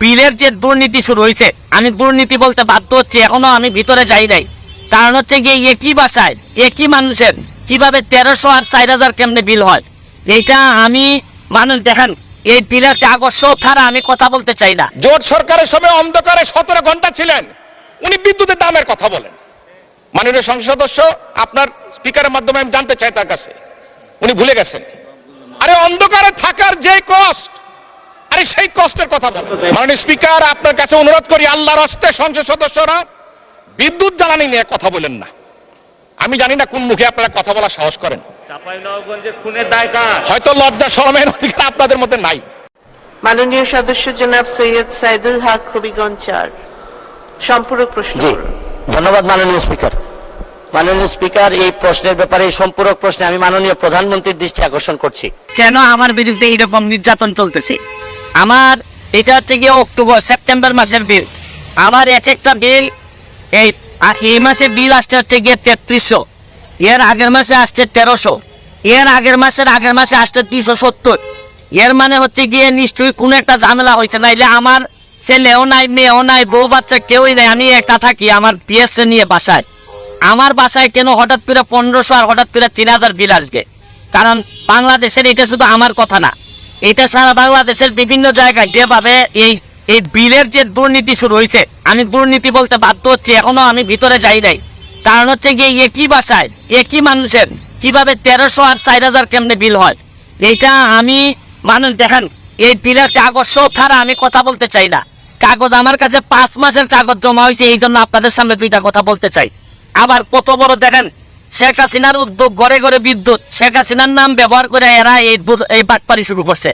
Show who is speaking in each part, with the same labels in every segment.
Speaker 1: বিলের যে দুর্নীতি শুরু হয়েছে আমি দুর্নীতি বলতে বাধ্য হচ্ছি, এখনও আমি ভিতরে যাই নাই। কারণ হচ্ছে গিয়ে একই বাসায় একই মানুষের, কীভাবে তেরোশো আর চার হাজার কেমনে বিল হয়? এইটা আমি, মানুষ দেখেন, এই বিলের কাগজ ছাড়া আমি কথা বলতে চাই না।
Speaker 2: জোট সরকারের সময় অন্ধকারে সতেরো ঘণ্টা ছিলেন, উনি বিদ্যুতের দামের কথা বলেন। মাননীয় সংসদ সদস্য, আপনার স্পিকারের মাধ্যমে আমি জানতে চাই তার কাছে। উনি ভুলে গেছেন। আরে অন্ধকারে থাকার যে কষ্ট কষ্টের কথা বলেন মাননীয় স্পিকার আপনার কাছে অনুরোধ করি আল্লাহর হস্তে সংসদ সদস্যরা বিদ্যুৎ জ্বালানি নিয়ে কথা বলেন না। আমি জানি না কোন মুখে আপনারা কথা বলা সাহস করেন। হয়তো লজ্জা শরমের অধিকার আপনাদের মধ্যে নাই।
Speaker 3: মাননীয় সদস্য জনাব সৈয়দ সাইদুল হক হবিগঞ্জ চার। সম্পূরক প্রশ্ন
Speaker 4: জি ধন্যবাদ মাননীয় স্পিকার। মাননীয় স্পিকার এই প্রশ্নের ব্যাপারে এই সম্পূরক প্রশ্নে আমি মাননীয় প্রধানমন্ত্রীর দৃষ্টি আকর্ষণ করছি।
Speaker 1: কেন আমার বিরুদ্ধে এইরকম নির্যাতন চলতেছে? আমার এটা হচ্ছে গিয়ে অক্টোবর, সেপ্টেম্বর মাসের বিল আমার এক একটা বিল এই, আর এই মাসে বিল আসছে হচ্ছে গিয়ে তেত্রিশশো। এর আগের মাসে আসছে তেরোশো। এর আগের মাসের আগের মাসে আসছে দুইশো সত্তর। এর মানে হচ্ছে গিয়ে নিশ্চয়ই কোনো একটা ঝামেলা হয়েছে। নাইলে আমার ছেলেও নাই, মেয়েও নাই, বউ বাচ্চা কেউই নাই। আমি একা থাকি আমার পিএসএ নিয়ে বাসায়। আমার বাসায় কেন হঠাৎ করে পনেরোশো আর হঠাৎ করে তিন হাজার বিল আসবে? কারণ বাংলাদেশের এটা শুধু আমার কথা না। এটা সারা বাংলাদেশের বিভিন্ন জায়গায় যেভাবে এই এই বিলের যে দুর্নীতি শুরু হয়েছে, আমি দুর্নীতি বলতে বাধ্য হচ্ছি, এখনও আমি ভিতরে যাই নাই। কারণ হচ্ছে গিয়ে একই বাসায়, একই মানুষের কীভাবে তেরোশো আর চার হাজার কেমনে বিল হয়? এইটা আমি, মানুষ দেখেন, এই বিলের কাগজ সব ছাড়া আমি কথা বলতে চাই না। কাগজ আমার কাছে পাঁচ মাসের কাগজ জমা হয়েছে, এই জন্য আপনাদের সামনে দুইটা কথা বলতে চাই। আবার কত বড় দেখেন শেখ হাসিনার উদ্যোগ, ঘরে ঘরে বিদ্যুৎ। শেখ হাসিনার নাম ব্যবহার করে এরা এই এই বাটপারি শুরু করছে।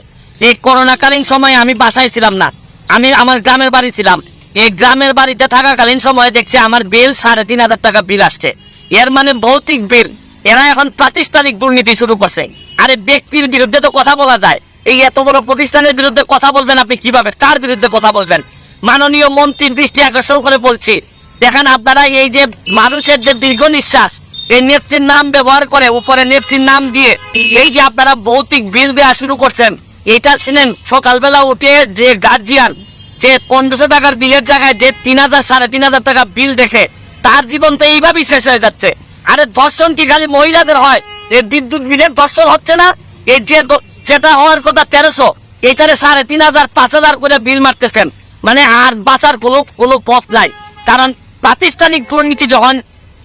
Speaker 1: এই করোনাকালীন সময়ে আমি বাসায় ছিলাম না। আমি আমার গ্রামের বাড়ি ছিলাম। এই গ্রামের বাড়িতে থাকাকালীন সময়ে দেখছি আমার বিল সাড়ে তিন হাজার টাকা বিল আসছে। এর মানে ভৌতিক বিল। এরা এখন প্রাতিষ্ঠানিক দুর্নীতি শুরু করছে। আরে ব্যক্তির বিরুদ্ধে তো কথা বলা যায়। এই এত বড় প্রতিষ্ঠানের বিরুদ্ধে কথা বলবেন আপনি কীভাবে? কার বিরুদ্ধে কথা বলবেন? মাননীয় মন্ত্রীর দৃষ্টি আকর্ষণ করে বলছি। দেখেন আপনারা এই যে মানুষের যে দীর্ঘ নিঃশ্বাস এই নেত্রীর নাম ব্যবহার করে, উপরে নেত্রীর নাম দিয়ে। এই যে আপনারা ভৌতিক বিল দেওয়া শুরু করছেন, এটা ছিলেন সকালবেলা উঠে যে গার্জিয়ান যে পনেরোশো টাকার বিলের জায়গায় যে তিন হাজার, সাড়ে তিন হাজার টাকা বিল দেখে, তার জীবন তো এইভাবেই শেষ হয়ে যাচ্ছে। আরে ধর্ষণ কি খালি মহিলাদের হয়? এই বিদ্যুৎ বিলের ধর্ষণ হচ্ছে না? এই যে যেটা হওয়ার কথা তেরোশো, এইটারে সাড়ে তিন হাজার, পাঁচ হাজার করে বিল মারতেছেন। মানে আর বাঁচার কোনো কোনো পথ নাই। কারণ প্রাতিষ্ঠানিক দুর্নীতি যখন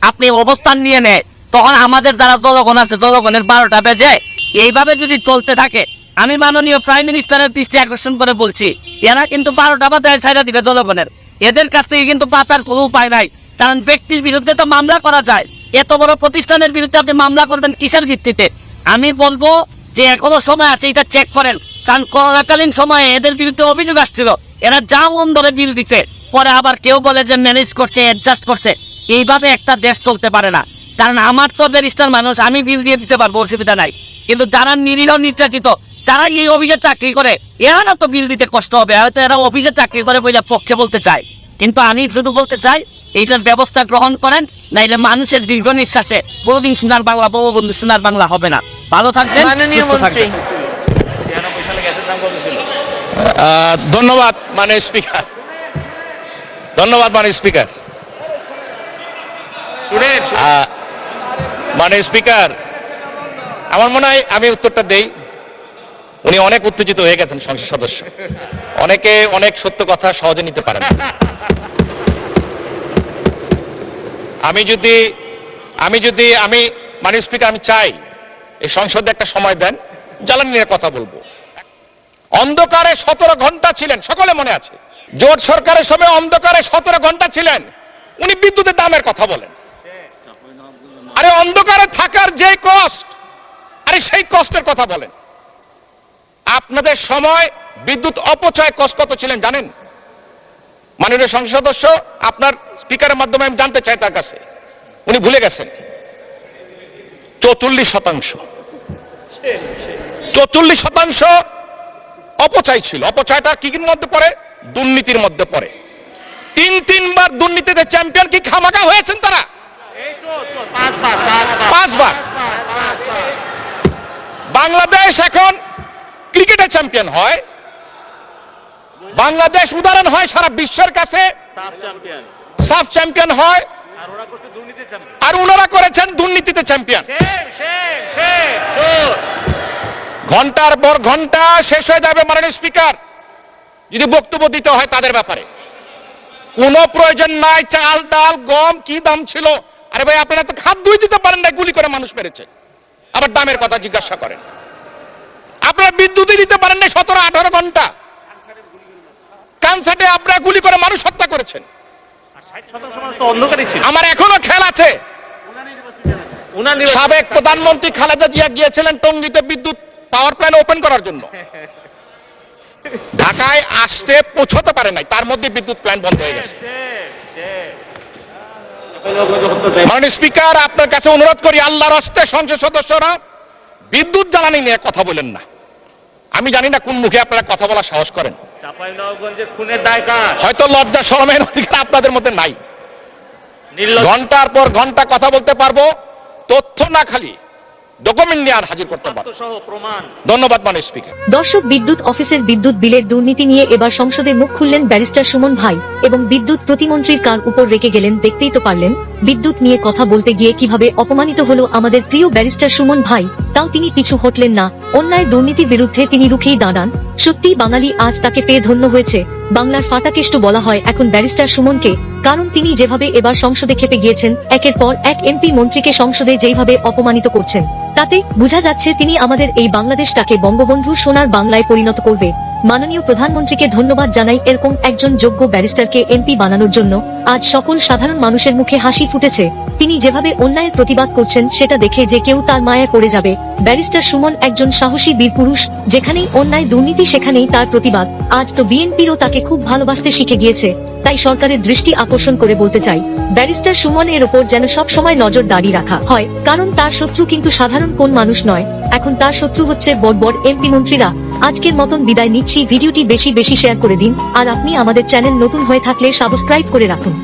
Speaker 1: আপনি অবস্থান নিয়ে নেয় তখন আমাদের যারা জনগণ আছে, জনগণের বারোটা বেজে, এইভাবে যদি চলতে থাকে, আমি মাননীয় প্রাইম মিনিস্টারের দৃষ্টি আকর্ষণ করে বলছি, এরা কিন্তু বারোটা বাজায় ছাইরা দিবে জনগণের। এদের কাছ থেকে কিন্তু বাঁচার কোনো উপায় নাই। কারণ ব্যক্তির বিরুদ্ধে তো মামলা করা যায়। এত বড় প্রতিষ্ঠানের বিরুদ্ধে আপনি মামলা করবেন কিসের ভিত্তিতে? আমি বলব যে এখনও সময় আছে, এটা চেক করেন। কারণ করোনাকালীন সময়ে এদের বিরুদ্ধে অভিযোগ আসছিল। এরা যা মন ধরে বিল দিচ্ছে পরে আবার কেউ বলে যে ম্যানেজ করছে অ্যাডজাস্ট করছে। এইভাবে একটা দেশ চলতে পারে না। কারণ আমার তো ব্যারিস্টার মানুষ আমি বিল দিয়ে দিতে পারব অসুবিধা নাই। কিন্তু যারা নিরীহ নির্যাতিত যারা এই অফিসে চাকরি করে এরা না তো বিল দিতে কষ্ট হবে। হয়তো এরা অফিসে চাকরি করে বলে পক্ষে বলতে চায়। কিন্তু আমি শুধু বলতে চাই এইটার ব্যবস্থা গ্রহণ করেন নাইলে মানুষের দীর্ঘ নিঃশ্বাসে বহুদিন সোনার বাংলা বঙ্গবন্ধু সোনার বাংলা হবে না। ভালো থাকবেন
Speaker 2: ধন্যবাদ মানে স্পিকার। ধন্যবাদ মানে স্পিকার। মানে স্পিকার, আমার মনে হয় আমি উত্তরটা দেই। উনি অনেক উত্তেজিত হয়ে গেছেন সংসদ সদস্য। অনেকে অনেক সত্য কথা সহজে নিতে পারেন। আমি যদি আমি যদি, আমি মানে স্পিকার, আমি চাই, এই সংসদে একটা সময় দেন, জ্বালানি নিয়ে কথা বলব। অন্ধকারে সতেরো ঘণ্টা ছিলেন, সকলে মনে আছে? জোট সরকারের সময় অন্ধকারে সতেরো ঘণ্টা ছিলেন, উনি বিদ্যুতের দামের কথা বলেন। আরে অন্ধকারে থাকার যে কষ্ট, আরে সেই কষ্টের কথা বলেন। আপনাদের সময় বিদ্যুৎ অপচয় কষ্ট কত ছিলেন জানেন? মাননীয় সংসদ সদস্য, আপনার স্পিকারের মাধ্যমে আমি জানতে চাই তার কাছে। উনি ভুলে গেছেন। চৌচল্লিশ শতাংশ। চৌচল্লিশ শতাংশ অপচয় ছিল। অপচয়টা কি মধ্যে পড়ে, দুর্নীতির মধ্যে পড়ে। তিন তিনবার দুর্নীতিতে চ্যাম্পিয়ন কি খামাকা হয়েছেন তারা?
Speaker 5: পাঁচবার
Speaker 2: বাংলাদেশ এখন ক্রিকেটে চ্যাম্পিয়ন হয়। বাংলাদেশ উদাহরণ হয় সারা বিশ্বের কাছে।
Speaker 5: সাফ চ্যাম্পিয়ন
Speaker 2: হয়।
Speaker 5: আর
Speaker 2: ওনারা করেছেন দুর্নীতিতে চ্যাম্পিয়ন ঘণ্টার পর ঘণ্টা শেষ হয়ে যাবে মাননীয় স্পিকার। যদি বক্তব্য দিতে হয় তাদের ব্যাপারে। কোনো প্রয়োজন নাই চাল ডাল গম কি দাম ছিল? আরে ভাই, আপনারা তো খাদ্যই দিতে পারেন না গুলি করে মানুষ মেরেছে। আবার দামের কথা জিজ্ঞাসা করেন। আপনারা বিদ্যুৎই দিতে পারেন না সতেরো, আঠারো ঘণ্টা। কানসাটে আপনারা গুলি করে মানুষ হত্যা করেছেন। আমার এখনও খেয়াল আছে। সাবেক প্রধানমন্ত্রী খালেদা জিয়া গিয়েছিলেন টঙ্গিতে বিদ্যুৎ পাওয়ার প্ল্যান্ট ওপেন করার জন্য। ঢাকায় আসতে পৌঁছতে পারে নাই, তার মধ্যে বিদ্যুৎ প্ল্যান্ট বন্ধ হয়ে গেছে। মাননীয় স্পিকার আপনার কাছে অনুরোধ করি আল্লাহর হস্তে সংসদ সদস্যরা বিদ্যুৎ জ্বালানি নিয়ে কথা বলেন না। আমি জানি না কোন মুখে আপনারা কথা বলা সাহস করেন। হয়তো লজ্জা শরমের অধিকার আপনাদের মধ্যে নাই। ঘণ্টার পর ঘণ্টা কথা বলতে পারব তথ্য না খালি। ডকুমেন্ট নিয়ে আর হাজির করতে
Speaker 5: প্রমাণ।
Speaker 2: ধন্যবাদ মাননীয় স্পিকার।
Speaker 6: দর্শক বিদ্যুৎ অফিসের বিদ্যুৎ বিলের দুর্নীতি নিয়ে এবার সংসদে মুখ খুললেন ব্যারিস্টার সুমন ভাই এবং বিদ্যুৎ প্রতিমন্ত্রীর কার উপর রেখে গেলেন দেখতেই তো পারলেন। বিদ্যুৎ নিয়ে কথা বলতে গিয়ে কীভাবে অপমানিত হলো আমাদের প্রিয় ব্যারিস্টার সুমন ভাই তাও তিনি পিছু হটলেন না। অন্যায় দুর্নীতির বিরুদ্ধে তিনি রুখেই দাঁড়ান। সত্যি বাঙালি আজ তাকে পেয়ে ধন্য হয়েছে। বাংলার ফাটাকেষ্ট বলা হয় এখন ব্যারিস্টার সুমনকে, কারণ তিনি যেভাবে এবার সংসদে খেপে গিয়েছেন, একের পর এক এমপি মন্ত্রীকে সংসদে যেভাবে অপমানিত করছেন, তাতে বোঝা যাচ্ছে তিনি আমাদের এই বাংলাদেশটাকে বঙ্গবন্ধুর সোনার বাংলায় পরিণত করবে। মাননীয় প্রধানমন্ত্রীকে ধন্যবাদ জানাই এরকম একজন যোগ্য ব্যারিস্টারকে এমপি বানানোর জন্য, আজ সকল সাধারণ মানুষের মুখে হাসি ফুটেছে। তিনি যেভাবে অন্যায়ের প্রতিবাদ করছেন সেটা দেখে যে কেউ তার মায়ায় পড়ে যাবে। ব্যারিস্টার সুমন একজন সাহসী বীরপুরুষ যেখানেই অন্যায় দুর্নীতি সেখানেই তার প্রতিবাদ। আজ তো বিএনপিরও তাকে খুব ভালোবাসতে শিখে গিয়েছে, তাই সরকারের দৃষ্টি আকর্ষণ করে বলতে চাই, ব্যারিস্টার সুমন এর উপর যেন সব সময় নজর দাঁড়িয়ে রাখা হয়, কারণ তার শত্রু কিন্তু সাধারণ কোন মানুষ নয়। এখন তার শত্রু হচ্ছে বড় বড় এমপি মন্ত্রীরা। আজকের মতন বিদায় নিচ্ছি, ভিডিওটি বেশি বেশি শেয়ার করে দিন, আর আপনি আমাদের চ্যানেল নতুন হয়ে থাকলে সাবস্ক্রাইব করে রাখুন।